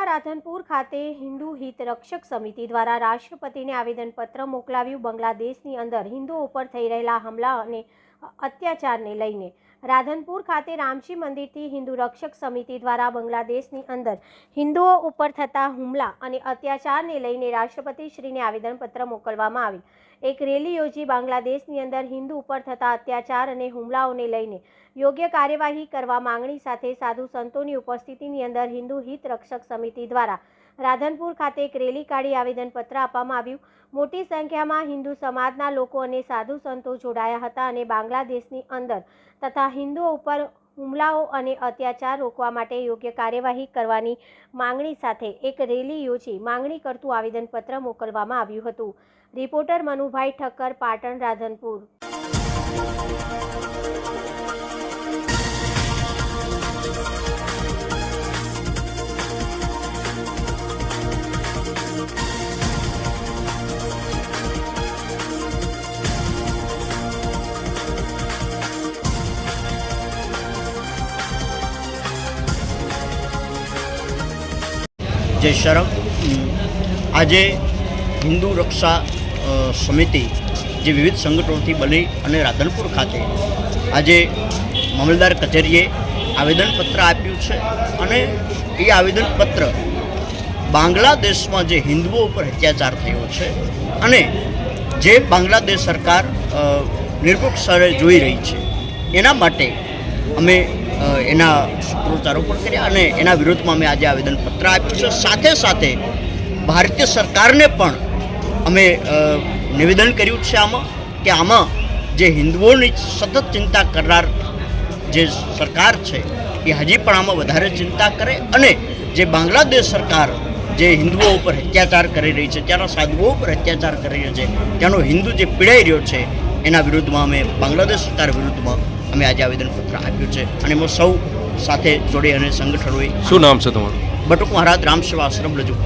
પાટણ રાધનપુર ખાતે હિન્દુ હિત રક્ષક સમિતિ દ્વારા રાષ્ટ્રપતિને આવેદનપત્ર મોકલાવ્યું. બાંગ્લાદેશની અંદર હિન્દુઓ ઉપર થઈ રહેલા હુમલા અને અત્યાચારને લઈને રાધનપુર ખાતે રામજી મંદિરથી હિન્દુ રક્ષક સમિતિ દ્વારા બાંગ્લાદેશની અંદર હિન્દુઓ ઉપર થતા હુમલા અને અત્યાચારને લઈને રાષ્ટ્રપતિ શ્રીને આવેદનપત્ર મોકલવામાં આવ્યું. એક રેલી યોજી બાંગ્લાદેશની અંદર હિન્દુ ઉપર થતા અત્યાચાર અને હુમલાઓને લઈને યોગ્ય કાર્યવાહી કરવા માંગણી સાથે સાધુ સંતોની ઉપસ્થિતિની અંદર હિન્દુ હિત રક્ષક સમિતિ દ્વારા રાધનપુર ખાતે એક રેલી કાઢી આવેદનપત્ર આપવામાં આવ્યું. મોટી સંખ્યામાં હિન્દુ સમાજના લોકો અને સાધુ સંતો જોડાયા હતા અને બાંગ્લાદેશની અંદર તથા હિન્દુઓ ઉપર હુમલાઓ અને અત્યાચાર રોકવા માટે યોગ્ય કાર્યવાહી કરવાની માંગણી સાથે એક રેલી યોજી માંગણી કરતું આવેદનપત્ર મોકલવામાં આવ્યું હતું. રિપોર્ટર મનુભાઈ ઠક્કર, પાટણ, રાધનપુર. જય શરમ. આજે હિન્દુ રક્ષા સમિતિ જે વિવિધ સંગઠનોથી બની અને રાધનપુર ખાતે આજે મામલદાર કચેરીએ આવેદનપત્ર આપ્યું છે અને એ આવેદનપત્ર બાંગ્લાદેશમાં જે હિન્દુઓ ઉપર અત્યાચાર થયો છે અને જે બાંગ્લાદેશ સરકાર નિરપક્ષ સ્તરે જોઈ રહી છે, એના માટે અમે એના સૂત્રોચ્ચારો કર્યા અને એના વિરોધમાં અમે આજે આવેદનપત્ર આપ્યું છે. સાથે સાથે ભારતીય સરકારને પણ અમે નિવેદન કર્યું છે આમાં કે આમાં જે હિન્દુઓની સતત ચિંતા કરનાર જે સરકાર છે એ હજી પણ આમાં વધારે ચિંતા કરે અને જે બાંગ્લાદેશ સરકાર જે હિન્દુઓ ઉપર અત્યાચાર કરી રહી છે, ત્યાંના સાધુઓ ઉપર અત્યાચાર કરી રહ્યો છે, ત્યાંનો હિન્દુ જે પીડાઈ રહ્યો છે, એના વિરુદ્ધમાં અમે બાંગ્લાદેશ સરકાર વિરુદ્ધમાં અમે આજે આવેદનપત્ર આપ્યું છે અને એમાં સૌ સાથે જોડી અને સંગઠનોએ શું નામ છે તમારું? બટુક મહારાજ રામ સેવા આશ્રમ રજૂ